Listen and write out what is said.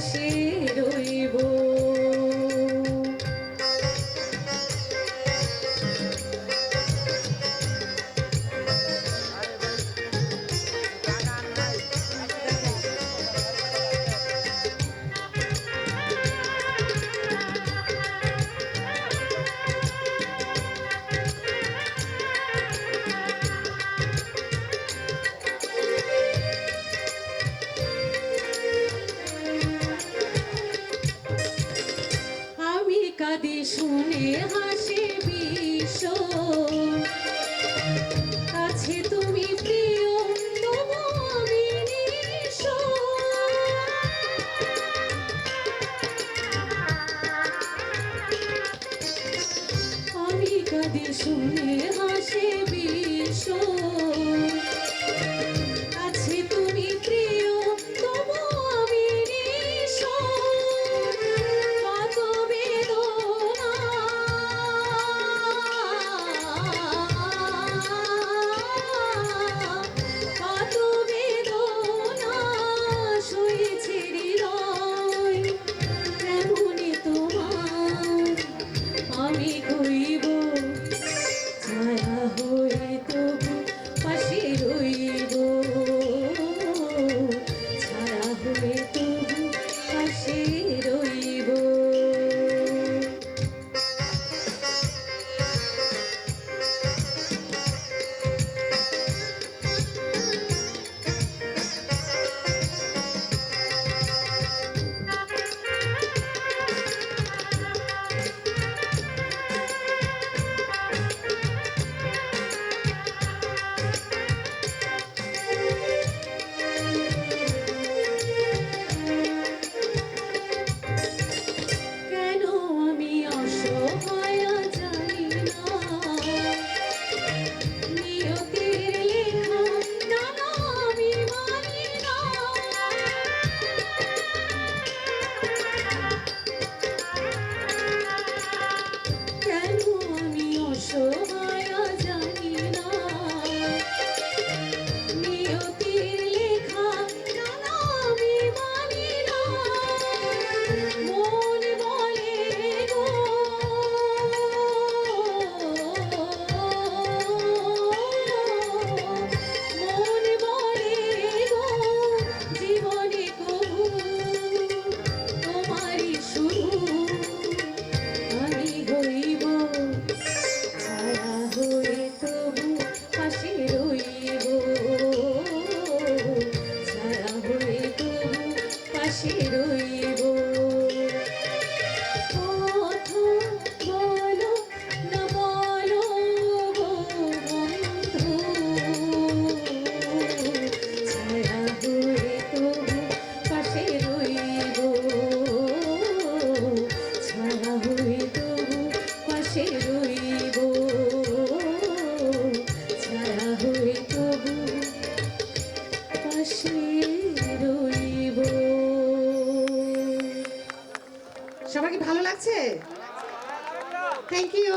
see. কাঁদে শুনে হাসে বিশ্ব আছে তুমি প্রিয় আমি কাঁদে শুনে হাসে বিশ্ব cheiro সবাইকে কি ভালো লাগছে? Thank you